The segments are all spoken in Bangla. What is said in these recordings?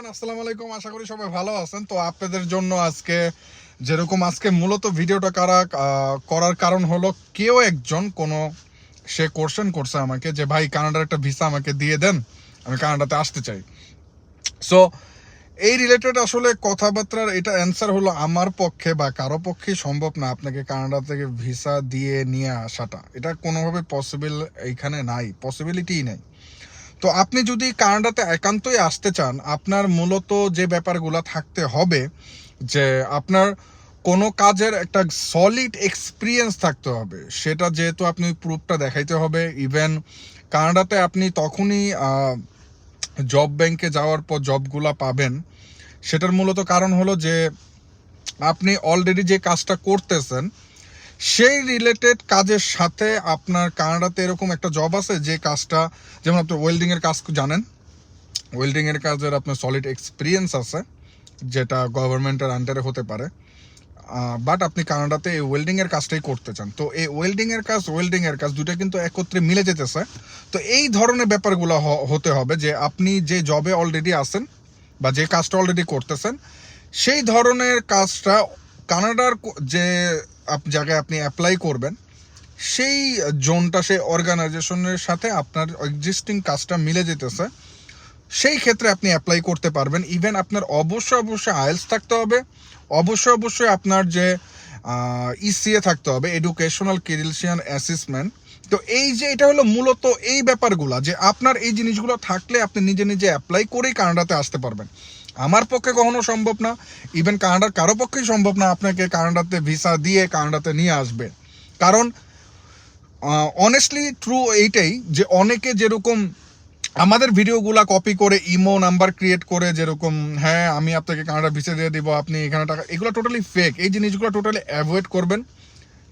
এভরিওয়ান, আসসালামু আলাইকুম। আশা করি সবাই ভালো আছেন। তো আপনাদের জন্য আজকে যেরকম আজকে মূলত ভিডিওটা করা করার কারণ হলো কেউ একজন কোনো, সে কোশ্চেন করছে আমাকে যে, ভাই, কানাডার একটা ভিসা আমাকে দিয়ে দেন, আমি কানাডাতে আসতে চাই। সো এই রিলেটেড আসলে কথাবার্তার এটা অ্যান্সার হলো আমার পক্ষে বা কারও পক্ষে সম্ভব না আপনাকে কানাডা থেকে ভিসা দিয়ে নিয়ে আসাটা। এটা কোনোভাবে পসিবল এইখানে নাই পসিবিলিটিই নাই। তো আপনি যদি কানাডাতে একান্তই আসতে চান, আপনার মূলত যে ব্যাপারগুলো থাকতে হবে, যে আপনার কোনো কাজের একটা সলিড এক্সপিরিয়েন্স থাকতে হবে, সেটা যেহেতু আপনি প্রুফটা দেখাইতে হবে ইভেন কানাডাতে আপনি তখনই জব ব্যাংকে যাওয়ার পর জবগুলা পাবেন, সেটার মূলত কারণ হলো যে আপনি অলরেডি যে কাজটা করতেছেন সেই রিলেটেড কাজের সাথে আপনার কানাডাতে এরকম একটা জব আছে যে কাজটা, যেমন আপনি ওয়েল্ডিং এর কাজ জানেন ওয়েল্ডিং এর কাজের আপনার সলিড এক্সপিরিয়েন্স আছে, যেটা গভর্নমেন্টের আন্ডারে হতে পারে। বাট আপনি কানাডাতে এই ওয়েল্ডিং এর কাজটাই করতে চান। তো এই ওয়েল্ডিং এর কাজ ওয়েল্ডিং এর কাজ দুটো কিন্তু একত্রে মিলে যেতেছে। তো এই ধরনের ব্যাপারগুলো হতে হবে যে আপনি যে জবে অলরেডি আছেন বা যে কাজটা অলরেডি করতেছেন, সেই ধরনের কাজটা কানাডার যে জায়গায় আপনি অ্যাপ্লাই করবেন, সেই জোনটা, সেই অর্গানাইজেশনের সাথে আপনার এক্সিস্টিং কাজটা মিলে যেতেছে, সেই ক্ষেত্রে আপনি অ্যাপ্লাই করতে পারবেন। ইভেন আপনার অবশ্যই অবশ্যই আইএলস থাকতে হবে, অবশ্যই অবশ্যই আপনার যে ইসিএ থাকতে হবে এডুকেশনাল ক্রিডেন্সিয়াল অ্যাসেসমেন্ট তো এই যে, এটা হলো মূলত এই ব্যাপারগুলো, যে আপনার এই জিনিসগুলো থাকলে আপনি নিজে নিজে অ্যাপ্লাই করেই কানাডাতে আসতে পারবেন। আমার পক্ষে কখনো সম্ভব না। ইভেন কানাডার কারও পক্ষেই সম্ভব না আপনাকে কানাডাতে ভিসা দিয়ে কানাডাতে নিয়ে আসবে। কারণ অনেস্টলি ট্রু এইটাই যে অনেকে যেরকম আমাদের ভিডিওগুলা কপি করে ইমো নাম্বার ক্রিয়েট করে যেরকম হ্যাঁ আমি আপনাকে কানাডা ভিসা দিয়ে দিব, আপনি এখানে টাকা, এগুলো টোটালি ফেক এই জিনিসগুলো টোটালি অ্যাভয়েড করবেন।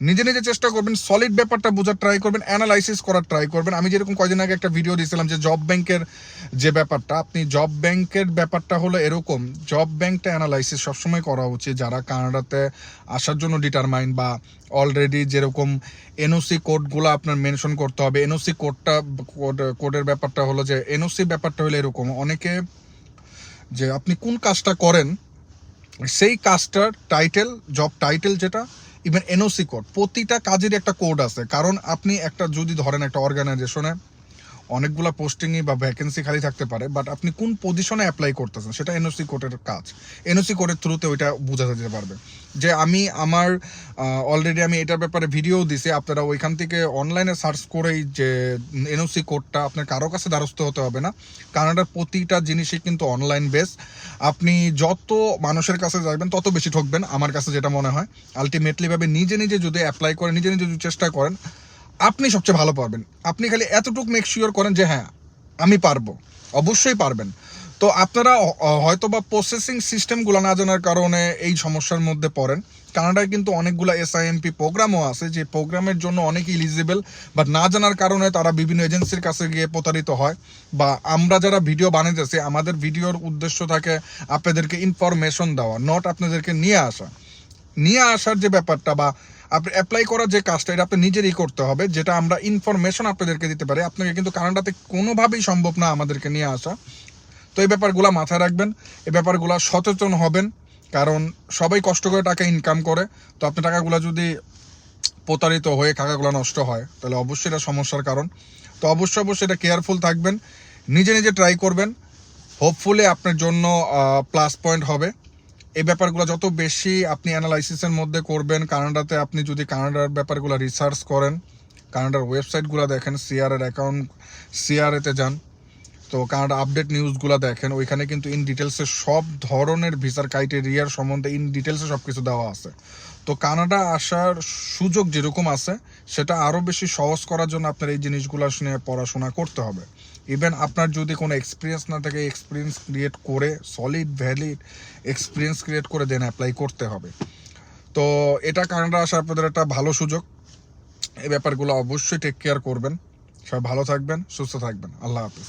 নিজে নিজে চেষ্টা করবেন সলিড ব্যাপারটা বোঝার ট্রাই করবেন অ্যানালাইসিস করার ট্রাই করবেন। আমি যেরকম কয়দিন আগে একটা ভিডিও দিয়েছিলাম যে জব ব্যাংকের যে ব্যাপারটা, আপনি জব ব্যাংকের ব্যাপারটা হলো এরকম জব ব্যাংকটা অ্যানালাইসিস সবসময় করা উচিত। যারা কানাডাতে আসার জন্য ডিটারমাইন বা অলরেডি যেরকম এনওসি কোডগুলো আপনার মেনশন করতে হবে এনওসি কোডটা কোড কোডের ব্যাপারটা হলো যে এনওসি ব্যাপারটা হলো এরকম, অনেকে যে আপনি কোন কাজটা করেন, সেই কাজটার টাইটেল জব টাইটেল যেটা ইভেন এনওসি কোড প্রতিটা কাজের একটা কোড আছে। কারণ আপনি একটা, যদি ধরেন একটা অর্গানাইজেশনে অনেকগুলা পোস্টিংই বা ভ্যাকেন্সি খালি থাকতে পারে বাট আপনি কোন পজিশনে অ্যাপ্লাই করতেছেন সেটা এনওসি কোডের কাজ। এনওসি কোডের থ্রুতে ওইটা বোঝা যেতে পারবে। যে আমি আমার অলরেডি আমি এটার ব্যাপারে ভিডিও দিছি, আপনারা ওইখান থেকে অনলাইনে সার্চ করেই যে এনওসি কোডটা আপনার কারও কাছে দ্বারস্থ হতে হবে না। কানাডার প্রতিটা জিনিসই কিন্তু অনলাইন বেস আপনি যত মানুষের কাছে যাবেন, তত বেশি ঠকবেন, আমার কাছে যেটা মনে হয়। আলটিমেটলি ভাবে নিজে নিজে যদি অ্যাপ্লাই করেন, নিজে নিজে যদি চেষ্টা করেন আপনি সবচেয়ে ভালো পারবেন। আপনি খালি এতটুকু মেক শিওর করেন যে হ্যাঁ আমি পারব। অবশ্যই পারবেন। তো আপনারা হয়তো বা প্রসেসিং সিস্টেমগুলো না জানার কারণে এই সমস্যার মধ্যে পড়েন। কানাডায় কিন্তু অনেকগুলো এসআইএমপি প্রোগ্রামও আছে, যে প্রোগ্রামের জন্য অনেক ইলিজিবল বাট না জানার কারণে তারা বিভিন্ন এজেন্সির কাছে গিয়ে প্রতারিত হয়। বা আমরা যারা ভিডিও বানাইতেছি, আমাদের ভিডিওর উদ্দেশ্য থাকে আপনাদেরকে ইনফরমেশন দেওয়া নট আপনাদেরকে নিয়ে আসা। নিয়ে আসার যে ব্যাপারটা বা আপনি অ্যাপ্লাই করার যে কাজটা, এটা আপনি নিজেরই করতে হবে, যেটা আমরা ইনফরমেশন আপনাদেরকে দিতে পারি। আপনাকে কিন্তু কানাডাতে কোনোভাবেই সম্ভব না আমাদেরকে নিয়ে আসা। তো এই ব্যাপারগুলো মাথায় রাখবেন, এই ব্যাপারগুলো সচেতন হবেন, কারণ সবাই কষ্ট করে টাকা ইনকাম করে। তো আপনার টাকাগুলো যদি প্রতারিত হয়ে টাকাগুলো নষ্ট হয়, তাহলে অবশ্যই এটা সমস্যার কারণ। তো অবশ্যই অবশ্যই এটা কেয়ারফুল থাকবেন, নিজে নিজে ট্রাই করবেন। হোপফুলি আপনার জন্য প্লাস পয়েন্ট হবে। এই ব্যাপারগুলো যত বেশি আপনি অ্যানালাইসিসের মধ্যে করবেন, কানাডাতে আপনি যদি কানাডার ব্যাপারগুলো রিসার্চ করেন, কানাডার ওয়েবসাইটগুলো দেখেন সিআরের অ্যাকাউন্ট সিআরএতে যান তো কানাডা আপডেট নিউজগুলো দেখেন, ওইখানে কিন্তু ইন ডিটেলসে সব ধরনের ভিসার ক্রাইটেরিয়ার সম্বন্ধে ইন ডিটেলসে সব কিছু দেওয়া আছে। তো কানাডা আসার সুযোগ যেরকম আছে, সেটা আরও বেশি সহজ করার জন্য আপনার এই জিনিসগুলো নিয়ে পড়াশোনা করতে হবে। ইভেন আপনার যদি কোনো এক্সপিরিয়েন্স না থাকে এক্সপিরিয়েন্স ক্রিয়েট করে সলিড ভ্যালিড এক্সপিরিয়েন্স ক্রিয়েট করে দেন অ্যাপ্লাই করতে হবে। তো এটা কানাডা আসা আপনাদের একটা ভালো সুযোগ। এই ব্যাপারগুলো অবশ্যই টেক কেয়ার করবেন। সবাই ভালো থাকবেন, সুস্থ থাকবেন। আল্লাহ হাফিজ।